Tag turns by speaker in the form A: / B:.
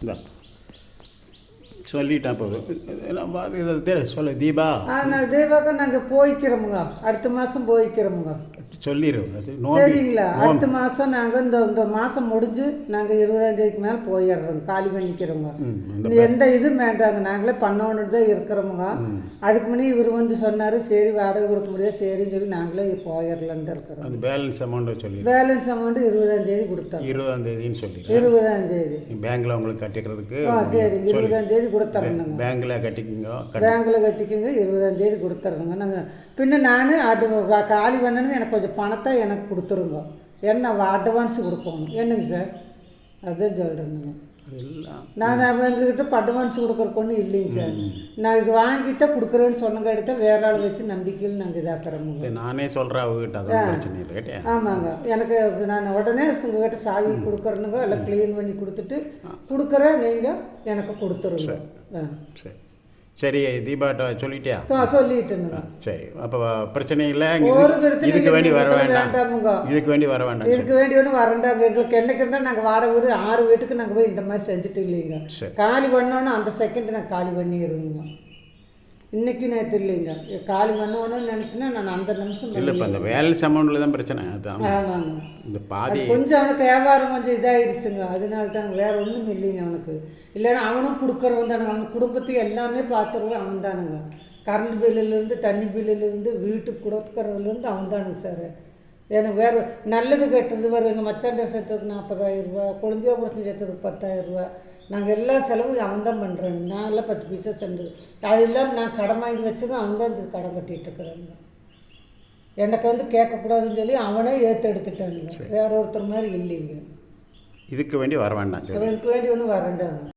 A: இந்த. சொல்லிட்டேன் போதும் எல்லாம் பார்த்து தெரிய சொல்லு. தீபா.
B: நாங்கள் தீபாவுக்கு நாங்கள் போய்க்கிறோமுங்க. அடுத்த மாதம் போய்க்கிறோமுங்க.
A: சொல்லிடு அது
B: சரிங்களா? அடுத்த மாதம் நாங்கள் இந்த இந்த மாதம் முடிஞ்சு நாங்கள் இருபதாம் தேதிக்கு மேலே போயிடுறோம். காலி பண்ணிக்கிறோங்க எந்த இதுவும் வேண்டாங்க. நாங்களே பண்ணோன்னு தான் இருக்கிறோமுங்க. அதுக்கு முன்னாடி இவர் வந்து சொன்னார் சரி வாடகை கொடுக்க முடியாது சரின்னு சொல்லி நாங்களே போயிடலான்னு இருக்கிறோம்.
A: அந்த பேலன்ஸ் அமௌண்ட்டை சொல்லிடு
B: பேலன்ஸ் அமௌண்ட் இருபதாம் தேதி கொடுத்தோம்.
A: இருபதாம் தேதின்னு சொல்லிடு
B: இருபதாம் தேதி.
A: பேங்க்கில் உங்களுக்கு கட்டிக்கிறதுக்கு
B: ஆ சரிங்க இருபதாம் தேதி கொடுத்துறோங்க
A: பேங்க்கில் கட்டிக்கிங்க கட்டி.
B: பேங்கில் கட்டிக்கோங்க இருபதாம் தேதி கொடுத்துட்றோங்க நாங்கள் பின்ன நான் அது காலி பண்ணணும் எனக்கு கொஞ்சம் பணத்தை எனக்கு கொடுத்துருங்க. என்ன அட்வான்ஸ் கொடுக்கணும் என்னங்க சார் அதுதான் சொல்கிறேங்க நான் இப்போ அட்வான்ஸ் கொடுக்குறக்கு ஒன்றும் இல்லைங்க சார் நான் இது வாங்கிட்டா கொடுக்குறேன்னு சொன்னங்காட்டி தான் வேற ஆள் வச்சு நம்பிக்கையில் நாங்கள் இதாக்குறோமுங்க
A: இது நானே சொல்கிறேன் அவங்ககிட்ட
B: ஆமாங்க. எனக்கு நான் உடனே உங்ககிட்ட சாவி கொடுக்குறேனுங்க. எல்லாம் க்ளீன் பண்ணி கொடுத்துட்டு கொடுக்குறேன். நீங்கள் எனக்கு கொடுத்துருங்க. ஆ.
A: சரி. சரி தீபாட்ட சொல்லிட்டியா?
B: ஸோ சொல்லிட்டுங்க
A: சரி. அப்போ பிரச்சனை இல்லை. இதுக்கு வேண்டி வர வேண்டாம். இதுக்கு வேண்டி வர வேண்டாம்
B: இதுக்கு வேண்டி ஒன்றும் வரண்டாங்க எங்களுக்கு என்னைக்கு இருந்தால் நாங்கள் வாடகை வீடு ஆறு வீட்டுக்கு நாங்கள் போய் இந்த மாதிரி செஞ்சுட்டு இல்லைங்க. காலி பண்ணோன்னு அந்த செகண்ட் நான் காலி பண்ணிடுவேங்க இன்னைக்கு நேற்று இல்லைங்க காலி பண்ணோன்னு நினச்சினா நான் அந்த நிமிஷம்
A: இல்லை இப்போ அந்த பேலன்ஸ் அமௌண்ட்டில் தான் பிரச்சனை. அதான்
B: ஆமாங்க.
A: இந்த பாதி
B: கொஞ்சம் அவனுக்கு வியாபாரம் கொஞ்சம் இதாகிடுச்சுங்க அதனால தான் வேற ஒன்றும் இல்லைங்க அவனுக்கு. இல்லைன்னா அவனும் கொடுக்குறவன் தானுங்க. அவன் குடும்பத்துக்கு எல்லாமே பார்த்துருவான் அவன் தானுங்க. கரண்ட் பில்லுலேருந்து தண்ணி பில்லுலேருந்து வீட்டுக்கு கொடுக்குறதுலேருந்து அவன் தானுங்க சார். எனக்கு வேறு நல்லது கெட்டது வரும் எங்கள் மச்சாண்ட சேர்த்ததுக்கு நாற்பதாயிரம் ரூபா கொழுந்தியாபுரத்தில் சேர்த்ததுக்கு பத்தாயிரம் ரூபா நாங்கள் எல்லா செலவும் அவன் தான் பண்ணுறாங்க நான் எல்லாம் பத்து பைசா சென்று அது இல்லாமல் நான் கடன் வாங்கி வச்சதும் அவன் தான் கடன் கட்டிகிட்டு இருக்கிறாங்க. எனக்கு வந்து கேட்கக்கூடாதுன்னு சொல்லி அவனே ஏற்று எடுத்துட்டானுங்க. வேற ஒருத்தர் மாதிரி இல்லைங்க.
A: இதுக்கு வேண்டி வர வேண்டாம்
B: அவனுக்கு வேண்டி ஒன்றும் வரண்டாங்க